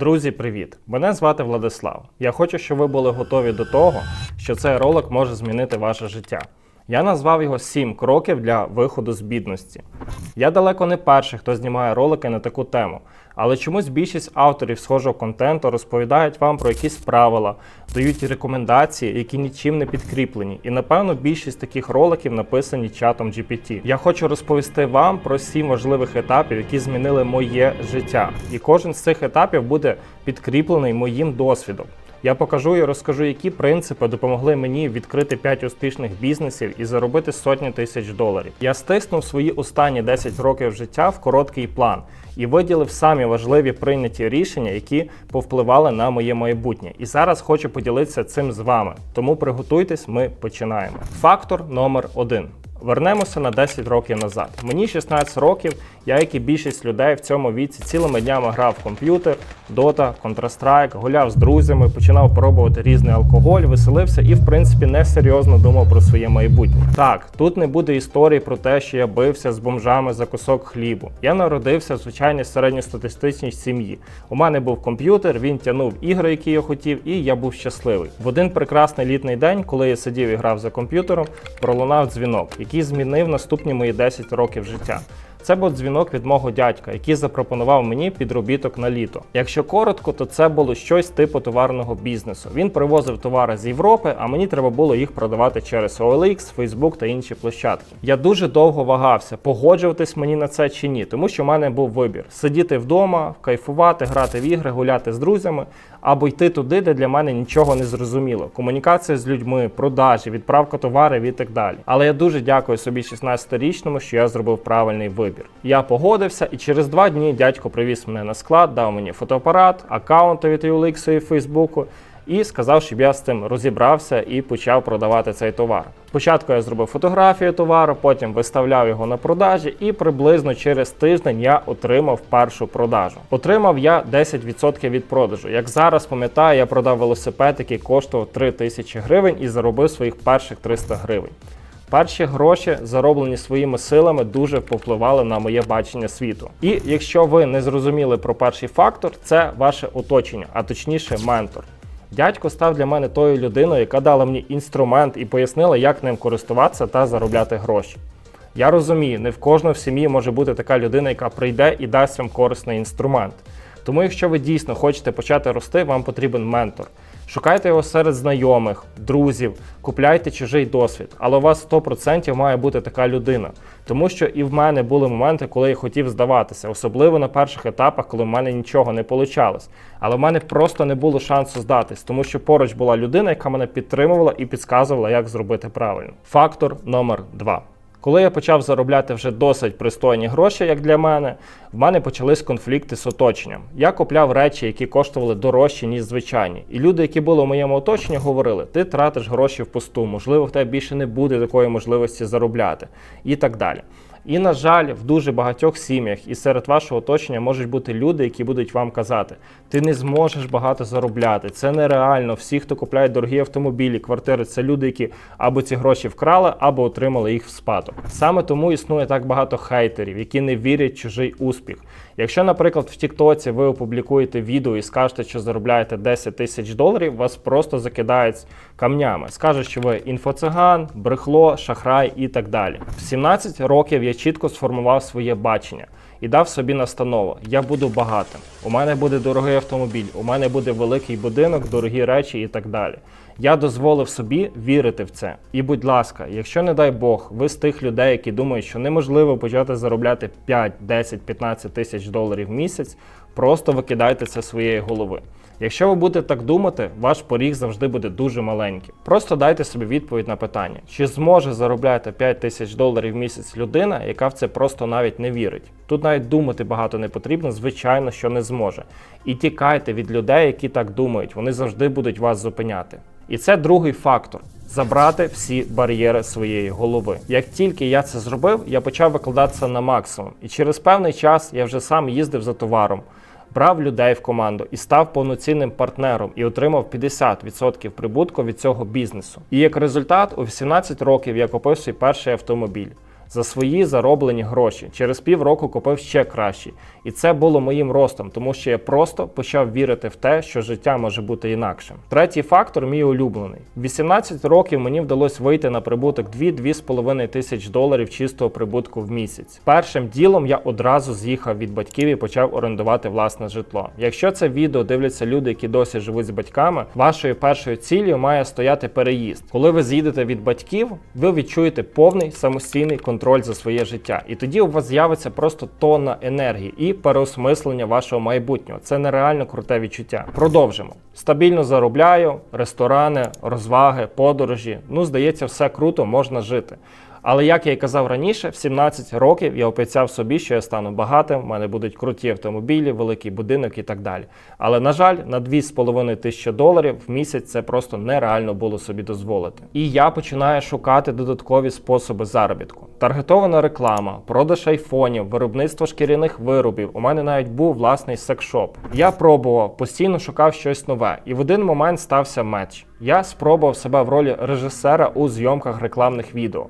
Друзі, привіт! Мене звати Владислав. Я хочу, щоб ви були готові до того, що цей ролик може змінити ваше життя. Я назвав його «7 кроків для виходу з бідності. Я далеко не перший, хто знімає ролики на таку тему, але чомусь більшість авторів схожого контенту розповідають вам про якісь правила, дають рекомендації, які нічим не підкріплені. І напевно більшість таких роликів написані чатом GPT. Я хочу розповісти вам про сім важливих етапів, які змінили моє життя. І кожен з цих етапів буде підкріплений моїм досвідом. Я покажу і розкажу, які принципи допомогли мені відкрити 5 успішних бізнесів і заробити сотні тисяч доларів. Я стиснув свої останні 10 років життя в короткий план і виділив самі важливі прийняті рішення, які повпливали на моє майбутнє. І зараз хочу поділитися цим з вами. Тому приготуйтесь, ми починаємо. Фактор номер один. Вернемося на 10 років назад. Мені 16 років, я, як і більшість людей в цьому віці, цілими днями грав в комп'ютер, Dota, Counter-Strike, гуляв з друзями, починав пробувати різний алкоголь, веселився і, в принципі, несерйозно думав про своє майбутнє. Так, тут не буде історії про те, що я бився з бомжами за кусок хлібу. Я народився в звичайній середньостатистичній сім'ї. У мене був комп'ютер, він тягнув ігри, які я хотів, і я був щасливий. В один прекрасний літній день, коли я сидів і грав за комп'ютером, пролунав дзвінок, який змінив наступні мої 10 років життя. Це був дзвінок від мого дядька, який запропонував мені підробіток на літо. Якщо коротко, то це було щось типу товарного бізнесу. Він привозив товари з Європи, а мені треба було їх продавати через OLX, Facebook та інші площадки. Я дуже довго вагався, погоджуватись мені на це чи ні, тому що в мене був вибір: сидіти вдома, кайфувати, грати в ігри, гуляти з друзями, або йти туди, де для мене нічого не зрозуміло. Комунікація з людьми, продажі, відправка товарів і так далі. Але я дуже дякую собі 16-річному, що я зробив правильний вибір. Я погодився, і через два дні дядько привіз мене на склад, дав мені фотоапарат, аккаунти від OLX і Фейсбуку. І сказав, щоб я з цим розібрався і почав продавати цей товар. Спочатку я зробив фотографію товару, потім виставляв його на продажі, і приблизно через тиждень я отримав першу продажу. Отримав я 10% від продажу. Як зараз пам'ятаю, я продав велосипед, який коштував 3 тисячі гривень і заробив своїх перших 300 гривень. Перші гроші, зароблені своїми силами, дуже повпливали на моє бачення світу. І якщо ви не зрозуміли про перший фактор, це ваше оточення, а точніше, ментор. Дядько став для мене тою людиною, яка дала мені інструмент і пояснила, як ним користуватися та заробляти гроші. Я розумію, не в кожного в сім'ї може бути така людина, яка прийде і дасть вам корисний інструмент. Тому, якщо ви дійсно хочете почати рости, вам потрібен ментор. Шукайте його серед знайомих, друзів, купляйте чужий досвід, але у вас 100% має бути така людина. Тому що і в мене були моменти, коли я хотів здаватися, особливо на перших етапах, коли в мене нічого не вийшло. Але в мене просто не було шансу здатись, тому що поруч була людина, яка мене підтримувала і підказувала, як зробити правильно. Фактор номер два. Коли я почав заробляти вже досить пристойні гроші, як для мене, в мене почались конфлікти з оточенням. Я купляв речі, які коштували дорожче, ніж звичайні. І люди, які були в моєму оточенні, говорили: ти тратиш гроші в пусту, можливо, в тебе більше не буде такої можливості заробляти і так далі. І, на жаль, в дуже багатьох сім'ях і серед вашого оточення можуть бути люди, які будуть вам казати: ти не зможеш багато заробляти, це нереально. Всі, хто купляє дорогі автомобілі, квартири, це люди, які або ці гроші вкрали, або отримали їх в спадок. Саме тому існує так багато хейтерів, які не вірять в чужий успіх. Якщо, наприклад, в Тіктоці ви опублікуєте відео і скажете, що заробляєте 10 тисяч доларів, вас просто закидають камнями. Скажуть, що ви інфоциган, брехло, шахрай і так далі. В 17 років я чітко сформував своє бачення і дав собі настанову: я буду багатим. У мене буде дорогий автомобіль, у мене буде великий будинок, дорогі речі і так далі. Я дозволив собі вірити в це. І будь ласка, якщо не дай Бог, ви з тих людей, які думають, що неможливо почати заробляти 5, 10, 15 тисяч доларів в місяць, просто викидайте це своєї голови. Якщо ви будете так думати, ваш поріг завжди буде дуже маленький. Просто дайте собі відповідь на питання, чи зможе заробляти 5 тисяч доларів в місяць людина, яка в це просто навіть не вірить. Тут навіть думати багато не потрібно, звичайно, що не зможе. І тікайте від людей, які так думають, вони завжди будуть вас зупиняти. І це другий фактор. Забрати всі бар'єри своєї голови. Як тільки я це зробив, я почав викладатися на максимум. І через певний час я вже сам їздив за товаром, брав людей в команду і став повноцінним партнером і отримав 50% прибутку від цього бізнесу. І як результат, у 18 років я купив свій перший автомобіль. За свої зароблені гроші. Через півроку купив ще кращий. І це було моїм ростом, тому що я просто почав вірити в те, що життя може бути інакшим. Третій фактор мій улюблений. В 18 років мені вдалося вийти на прибуток 2-2,5 тисяч доларів чистого прибутку в місяць. Першим ділом я одразу з'їхав від батьків і почав орендувати власне житло. Якщо це відео дивляться люди, які досі живуть з батьками, вашою першою ціллю має стояти переїзд. Коли ви з'їдете від батьків, ви відчуєте повний самостійний контроль за своє життя. І тоді у вас з'явиться просто тонна енергії і переосмислення вашого майбутнього. Це нереально круте відчуття. Продовжимо. Стабільно заробляю, ресторани, розваги, подорожі. Ну, здається, все круто, можна жити. Але як я й казав раніше, в 17 років я обіцяв собі, що я стану багатим, в мене будуть круті автомобілі, великий будинок і так далі. Але на жаль, на 2,5 тисячі доларів в місяць це просто нереально було собі дозволити. І я починаю шукати додаткові способи заробітку. Таргетована реклама, продаж айфонів, виробництво шкіряних виробів. У мене навіть був власний секшоп. Я пробував, постійно шукав щось нове, і в один момент стався меч. Я спробував себе в ролі режисера у зйомках рекламних відео.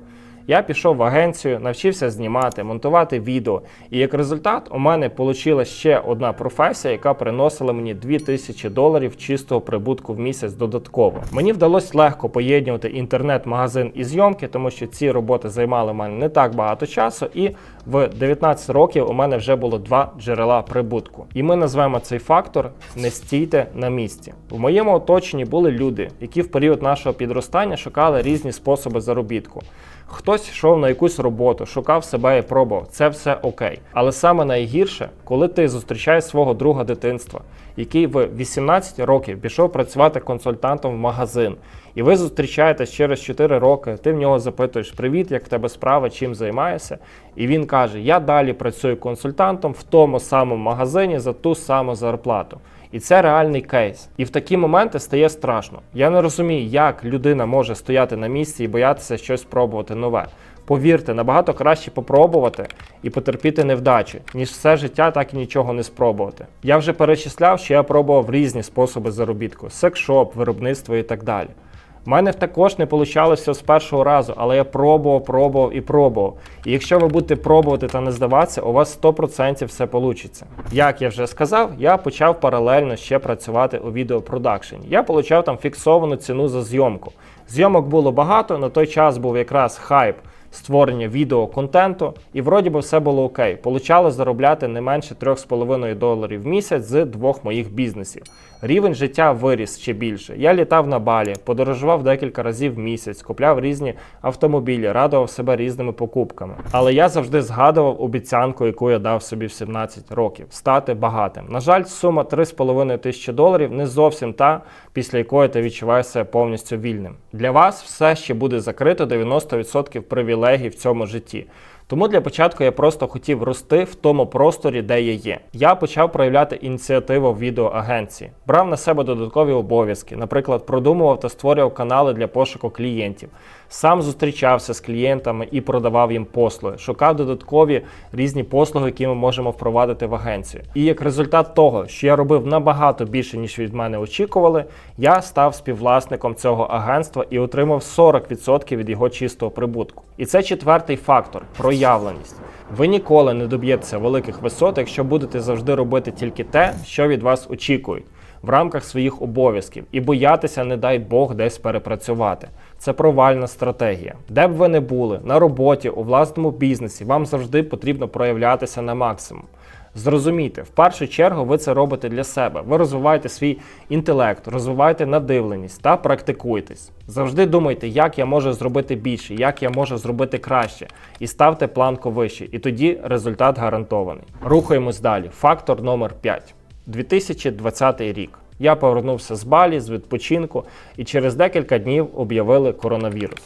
Я пішов в агенцію, навчився знімати, монтувати відео. І як результат, у мене вийшла ще одна професія, яка приносила мені 2000 доларів чистого прибутку в місяць додатково. Мені вдалося легко поєднувати інтернет-магазин і зйомки, тому що ці роботи займали в мене не так багато часу, і в 19 років у мене вже було два джерела прибутку. І ми назвемо цей фактор не стійте на місці. В моєму оточенні були люди, які в період нашого підростання шукали різні способи заробітку. Хтось йшов на якусь роботу, шукав себе і пробував. Це все окей. Але саме найгірше, коли ти зустрічаєш свого друга дитинства, який в 18 років пішов працювати консультантом в магазин, і ви зустрічаєтесь через 4 роки, ти в нього запитуєш Привіт, як в тебе справа, чим займаєшся? І він каже: Я далі працюю консультантом в тому самому магазині за ту саму зарплату. І це реальний кейс. І в такі моменти стає страшно. Я не розумію, як людина може стояти на місці і боятися щось спробувати нове. Повірте, набагато краще попробувати і потерпіти невдачі, ніж все життя так і нічого не спробувати. Я вже перечисляв, що я пробував різні способи заробітку: секшоп, виробництво і так далі. У мене також не вийшло з першого разу, але я пробував, пробував і пробував. І якщо ви будете пробувати та не здаватися, у вас 100% все вийде. Як я вже сказав, я почав паралельно ще працювати у відеопродакшені. Я отримав там фіксовану ціну за зйомку. Зйомок було багато, на той час був якраз хайп створення відеоконтенту, і вроді би все було окей. Получали заробляти не менше 3,5 доларів в місяць з двох моїх бізнесів. Рівень життя виріс ще більше. Я літав на балі, подорожував декілька разів в місяць, купляв різні автомобілі, радував себе різними покупками. Але я завжди згадував обіцянку, яку я дав собі в 17 років стати багатим. На жаль, сума 3,5 тисячі доларів не зовсім та, після якої ти відчуваєш себе повністю вільним. Для вас все ще буде закрито 90% привілегій в цьому житті. Тому для початку я просто хотів рости в тому просторі, де я є. Я почав проявляти ініціативу в відеоагенції, брав на себе додаткові обов'язки, наприклад, продумував та створював канали для пошуку клієнтів. Сам зустрічався з клієнтами і продавав їм послуги, шукав додаткові різні послуги, які ми можемо впровадити в агенцію. І як результат того, що я робив набагато більше, ніж від мене очікували, я став співвласником цього агентства і отримав 40% від його чистого прибутку. І це четвертий фактор проявленість. Ви ніколи не доб'єтеся великих висот, якщо будете завжди робити тільки те, що від вас очікують. В рамках своїх обов'язків і боятися, не дай Бог, десь перепрацювати. Це провальна стратегія. Де б ви не були, на роботі, у власному бізнесі, вам завжди потрібно проявлятися на максимум. Зрозумійте, в першу чергу ви це робите для себе. Ви розвиваєте свій інтелект, розвиваєте надивленість та практикуйтесь. Завжди думайте, як я можу зробити більше, як я можу зробити краще, і ставте планку вище. І тоді результат гарантований. Рухаємось далі. Фактор номер 5. 2020 рік. Я повернувся з Балі з відпочинку і через декілька днів об'явили коронавірус.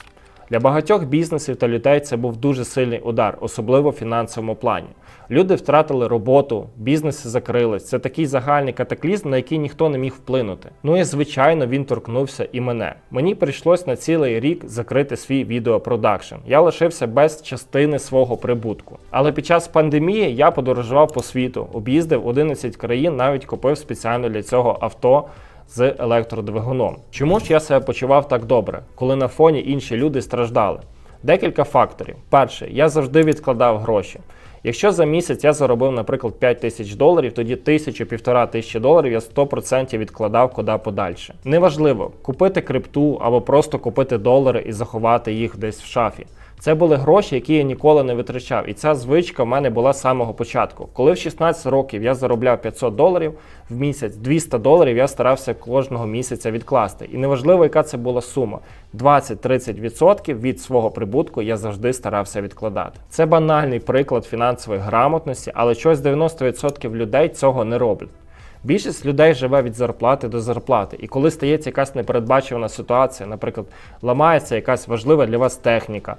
Для багатьох бізнесів та людей це був дуже сильний удар, особливо в фінансовому плані. Люди втратили роботу, бізнеси закрились. Це такий загальний катаклізм, на який ніхто не міг вплинути. Ну і звичайно, він торкнувся і мене. Мені прийшлось на цілий рік закрити свій відеопродакшн. Я лишився без частини свого прибутку. Але під час пандемії я подорожував по світу, об'їздив 11 країн, навіть купив спеціально для цього авто з електродвигуном. Чому ж я себе почував так добре, коли на фоні інші люди страждали? Декілька факторів. Перше, я завжди відкладав гроші. Якщо за місяць я заробив, наприклад, 5 тисяч доларів, тоді тисячу півтора тисячі доларів я 100% відкладав куди подальше. Неважливо купити крипту або просто купити долари і заховати їх десь в шафі. Це були гроші, які я ніколи не витрачав. І ця звичка в мене була з самого початку. Коли в 16 років я заробляв 500 доларів в місяць, 200 доларів я старався кожного місяця відкласти. І неважливо, яка це була сума. 20-30% від свого прибутку я завжди старався відкладати. Це банальний приклад фінансової грамотності, але щось 90% людей цього не роблять. Більшість людей живе від зарплати до зарплати, і коли стається якась непередбачувана ситуація, наприклад, ламається якась важлива для вас техніка,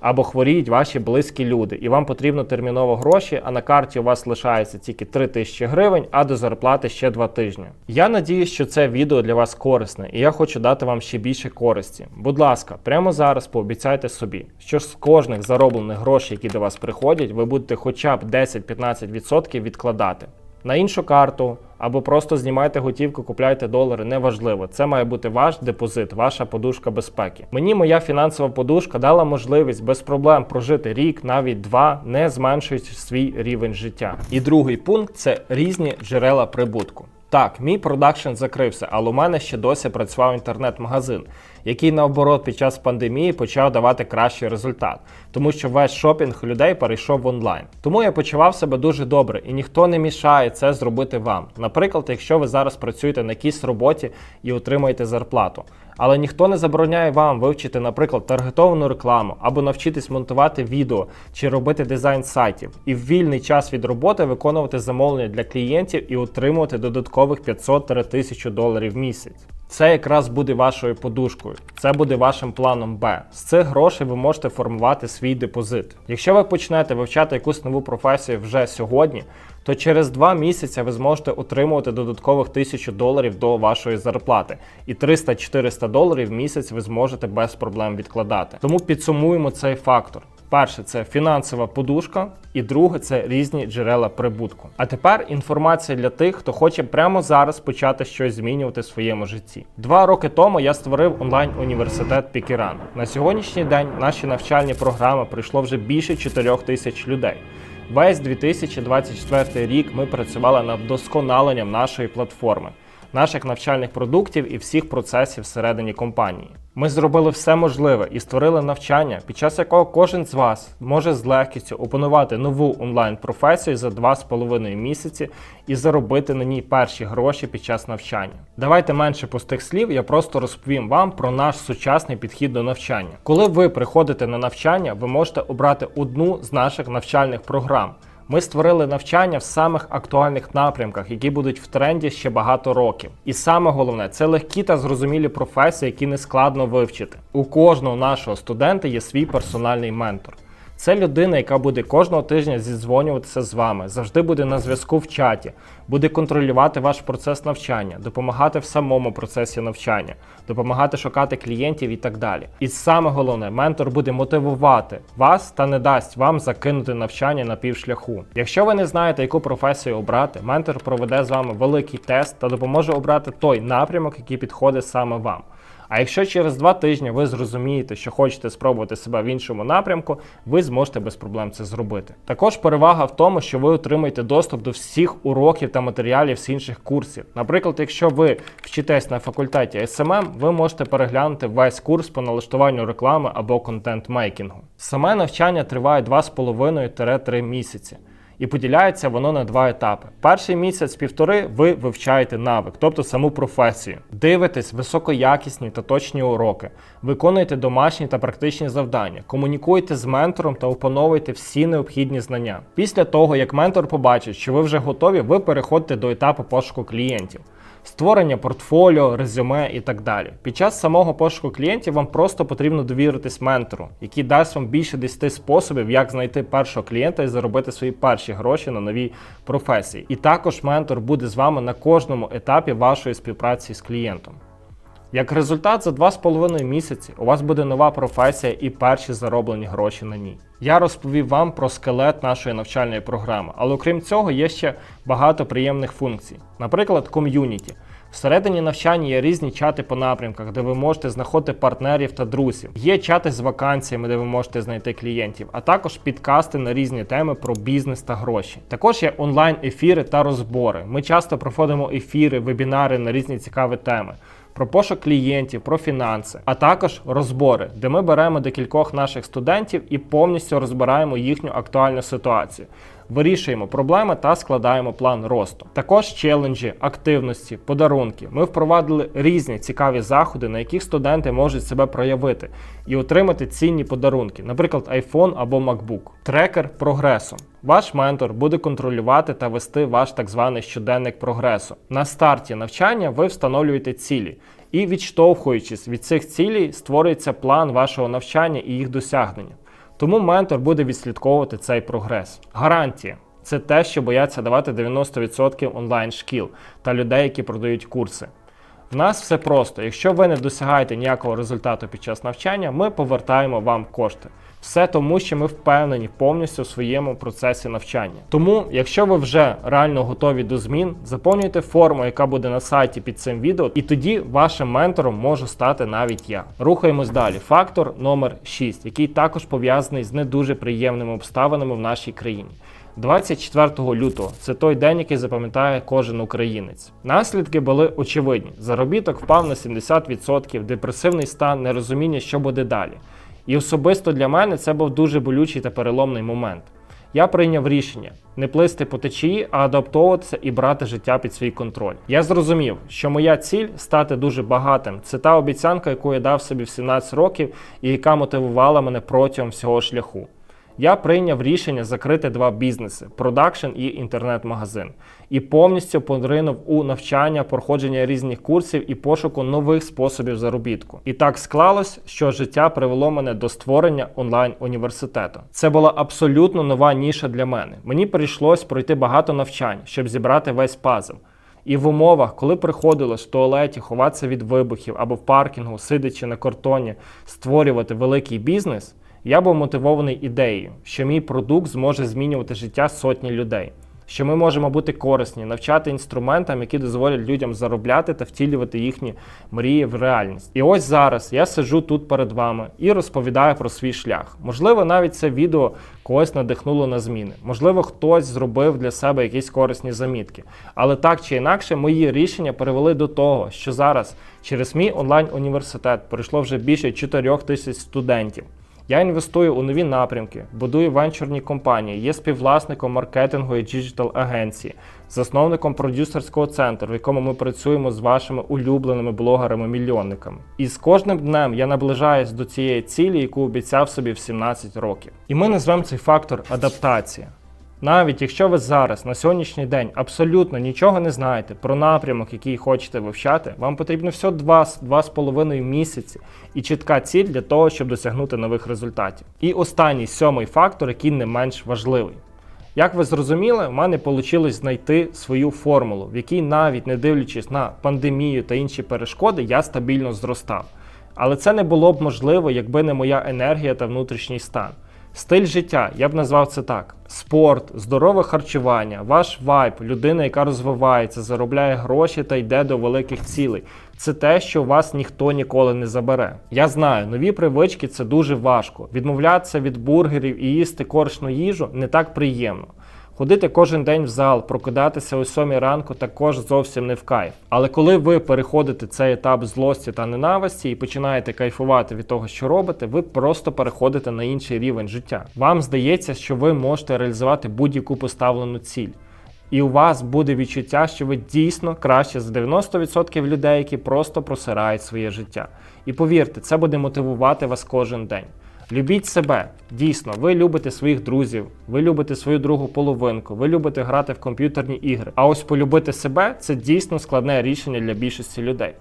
або хворіють ваші близькі люди, і вам потрібно терміново гроші, а на карті у вас лишається тільки 3 тисячі гривень, а до зарплати ще 2 тижні. Я надіюсь, що це відео для вас корисне, і я хочу дати вам ще більше користі. Будь ласка, прямо зараз пообіцяйте собі, що з кожних зароблених грошей, які до вас приходять, ви будете хоча б 10-15% відкладати. На іншу карту або просто знімайте готівку, купляйте долари, неважливо. Це має бути ваш депозит, ваша подушка безпеки. Мені моя фінансова подушка дала можливість без проблем прожити рік, навіть два, не зменшуючи свій рівень життя. І другий пункт це різні джерела прибутку. Так, мій продакшн закрився, але у мене ще досі працював інтернет-магазин, який наоборот під час пандемії почав давати кращий результат, тому що весь шопінг людей перейшов в онлайн. Тому я почував себе дуже добре, і ніхто не мішає це зробити вам. Наприклад, якщо ви зараз працюєте на якійсь роботі і отримуєте зарплату. Але ніхто не забороняє вам вивчити, наприклад, таргетовану рекламу або навчитись монтувати відео чи робити дизайн сайтів, і в вільний час від роботи виконувати замовлення для клієнтів і отримувати додаткових 500-1000 доларів в місяць. Це якраз буде вашою подушкою, це буде вашим планом Б. З цих грошей ви можете формувати свій депозит. Якщо ви почнете вивчати якусь нову професію вже сьогодні, то через два місяці ви зможете отримувати додаткових 1000 доларів до вашої зарплати, і 300-400 доларів в місяць ви зможете без проблем відкладати. Тому підсумуємо цей фактор. Перше це фінансова подушка, і друге це різні джерела прибутку. А тепер інформація для тих, хто хоче прямо зараз почати щось змінювати в своєму житті. Два роки тому я створив онлайн-університет Пікеран. На сьогоднішній день наші навчальні програми пройшло вже більше 4 тисяч людей. Весь 2024 рік ми працювали над вдосконаленням нашої платформи, наших навчальних продуктів і всіх процесів всередині компанії. Ми зробили все можливе і створили навчання, під час якого кожен з вас може з легкістю опанувати нову онлайн-професію за 2,5 місяці і заробити на ній перші гроші під час навчання. Давайте менше пустих слів, я просто розповім вам про наш сучасний підхід до навчання. Коли ви приходите на навчання, ви можете обрати одну з наших навчальних програм. Ми створили навчання в самих актуальних напрямках, які будуть в тренді ще багато років. І саме головне це легкі та зрозумілі професії, які не складно вивчити. У кожного нашого студента є свій персональний ментор. Це людина, яка буде кожного тижня зідзвонюватися з вами, завжди буде на зв'язку в чаті, буде контролювати ваш процес навчання, допомагати в самому процесі навчання, допомагати шукати клієнтів і так далі. І саме головне, ментор буде мотивувати вас та не дасть вам закинути навчання на півшляху. Якщо ви не знаєте, яку професію обрати, ментор проведе з вами великий тест та допоможе обрати той напрямок, який підходить саме вам. А якщо через два тижні ви зрозумієте, що хочете спробувати себе в іншому напрямку, ви зможете без проблем це зробити. Також перевага в тому, що ви отримаєте доступ до всіх уроків та матеріалів з інших курсів. Наприклад, якщо ви вчитесь на факультеті SMM, ви можете переглянути весь курс по налаштуванню реклами або контент-мейкінгу. Саме навчання триває 2,5-3 місяці і поділяється воно на два етапи. Перший місяць-півтори ви вивчаєте навик, тобто саму професію. Дивитесь високоякісні та точні уроки, виконуєте домашні та практичні завдання, комунікуєте з ментором та опановуєте всі необхідні знання. Після того, як ментор побачить, що ви вже готові, ви переходите до етапу пошуку клієнтів створення портфоліо, резюме і так далі. Під час самого пошуку клієнтів вам просто потрібно довіритись ментору, який дасть вам більше 10 способів, як знайти першого клієнта і заробити свої перші гроші на новій професії. І також ментор буде з вами на кожному етапі вашої співпраці з клієнтом. Як результат, за 2,5 місяці у вас буде нова професія і перші зароблені гроші на ній. Я розповів вам про скелет нашої навчальної програми, але окрім цього є ще багато приємних функцій. Наприклад, ком'юніті. Всередині навчання є різні чати по напрямках, де ви можете знаходити партнерів та друзів. Є чати з вакансіями, де ви можете знайти клієнтів, а також підкасти на різні теми про бізнес та гроші. Також є онлайн-ефіри та розбори. Ми часто проходимо ефіри, вебінари на різні цікаві теми. Про пошук клієнтів, про фінанси, а також розбори, де ми беремо декількох наших студентів і повністю розбираємо їхню актуальну ситуацію вирішуємо проблеми та складаємо план росту. Також челенджі, активності, подарунки. Ми впровадили різні цікаві заходи, на яких студенти можуть себе проявити і отримати цінні подарунки, наприклад, iPhone або MacBook. Трекер прогресу. Ваш ментор буде контролювати та вести ваш так званий щоденник прогресу. На старті навчання ви встановлюєте цілі. І відштовхуючись від цих цілей, створюється план вашого навчання і їх досягнення. Тому ментор буде відслідковувати цей прогрес. Гарантія це те, що бояться давати 90% онлайн шкіл та людей, які продають курси. В нас все просто. Якщо ви не досягаєте ніякого результату під час навчання, ми повертаємо вам кошти. Все тому, що ми впевнені повністю в своєму процесі навчання. Тому, якщо ви вже реально готові до змін, заповнюйте форму, яка буде на сайті під цим відео, і тоді вашим ментором можу стати навіть я. Рухаємось далі. Фактор номер 6, який також пов'язаний з не дуже приємними обставинами в нашій країні. 24 лютого це той день, який запам'ятає кожен українець. Наслідки були очевидні: заробіток впав на 70%, депресивний стан, нерозуміння, що буде далі. І особисто для мене це був дуже болючий та переломний момент. Я прийняв рішення не плисти по течії, а адаптовуватися і брати життя під свій контроль. Я зрозумів, що моя ціль стати дуже багатим. Це та обіцянка, яку я дав собі в 17 років, і яка мотивувала мене протягом всього шляху я прийняв рішення закрити два бізнеси продакшн і інтернет-магазин, і повністю поринув у навчання, проходження різних курсів і пошуку нових способів заробітку. І так склалось, що життя привело мене до створення онлайн-університету. Це була абсолютно нова ніша для мене. Мені прийшлось пройти багато навчань, щоб зібрати весь пазл. І в умовах, коли приходилось в туалеті ховатися від вибухів або в паркінгу, сидячи на картоні, створювати великий бізнес. Я був мотивований ідеєю, що мій продукт зможе змінювати життя сотні людей, що ми можемо бути корисні, навчати інструментам, які дозволять людям заробляти та втілювати їхні мрії в реальність. І ось зараз я сиджу тут перед вами і розповідаю про свій шлях. Можливо, навіть це відео когось надихнуло на зміни. Можливо, хтось зробив для себе якісь корисні замітки. Але так чи інакше, мої рішення привели до того, що зараз через мій онлайн-університет пройшло вже більше 4 тисяч студентів. Я інвестую у нові напрямки, будую венчурні компанії, є співвласником маркетингу і діджитал агенції, засновником продюсерського центру, в якому ми працюємо з вашими улюбленими блогерами-мільйонниками. І з кожним днем я наближаюсь до цієї цілі, яку обіцяв собі в 17 років. І ми назвемо цей фактор адаптація. Навіть якщо ви зараз на сьогоднішній день абсолютно нічого не знаєте про напрямок, який хочете вивчати, вам потрібно всього 2-2,5 місяці і чітка ціль для того, щоб досягнути нових результатів. І останній сьомий фактор, який не менш важливий. Як ви зрозуміли, в мене вийшло знайти свою формулу, в якій навіть не дивлячись на пандемію та інші перешкоди, я стабільно зростав. Але це не було б можливо, якби не моя енергія та внутрішній стан. Стиль життя, я б назвав це так: спорт, здорове харчування, ваш вайб, людина, яка розвивається, заробляє гроші та йде до великих цілей. Це те, що вас ніхто ніколи не забере. Я знаю, нові привички це дуже важко. Відмовлятися від бургерів і їсти корисну їжу не так приємно. Ходити кожен день в зал, прокидатися о 7 ранку також зовсім не в кайф. Але коли ви переходите цей етап злості та ненависті і починаєте кайфувати від того, що робите, ви просто переходите на інший рівень життя. Вам здається, що ви можете реалізувати будь-яку поставлену ціль. І у вас буде відчуття, що ви дійсно краще за 90% людей, які просто просирають своє життя. І повірте, це буде мотивувати вас кожен день. Любіть себе. Дійсно, ви любите своїх друзів, ви любите свою другу половинку, ви любите грати в комп'ютерні ігри. А ось полюбити себе це дійсно складне рішення для більшості людей.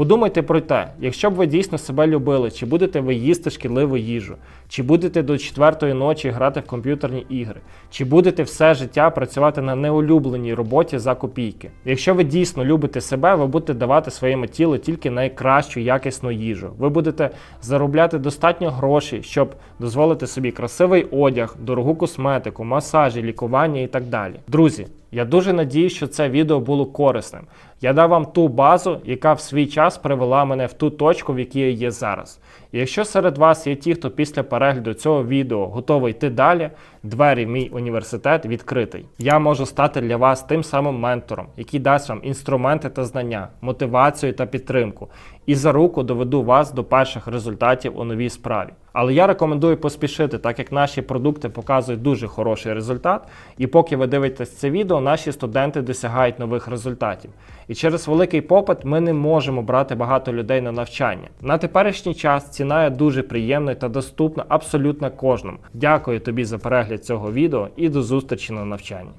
Подумайте про те, якщо б ви дійсно себе любили, чи будете ви їсти шкідливу їжу, чи будете до четвертої ночі грати в комп'ютерні ігри, чи будете все життя працювати на неулюбленій роботі за копійки. Якщо ви дійсно любите себе, ви будете давати своєму тілу тільки найкращу якісну їжу. Ви будете заробляти достатньо грошей, щоб дозволити собі красивий одяг, дорогу косметику, масажі, лікування і так далі. Друзі. Я дуже надію, що це відео було корисним. Я дав вам ту базу, яка в свій час привела мене в ту точку, в якій я є зараз. І якщо серед вас є ті, хто після перегляду цього відео готовий йти далі, двері мій університет відкритий. Я можу стати для вас тим самим ментором, який дасть вам інструменти та знання, мотивацію та підтримку, і за руку доведу вас до перших результатів у новій справі. Але я рекомендую поспішити, так як наші продукти показують дуже хороший результат. І поки ви дивитесь це відео, наші студенти досягають нових результатів. І через великий попит ми не можемо брати багато людей на навчання. На теперішній час ціна є дуже приємною та доступна абсолютно кожному. Дякую тобі за перегляд цього відео і до зустрічі на навчанні.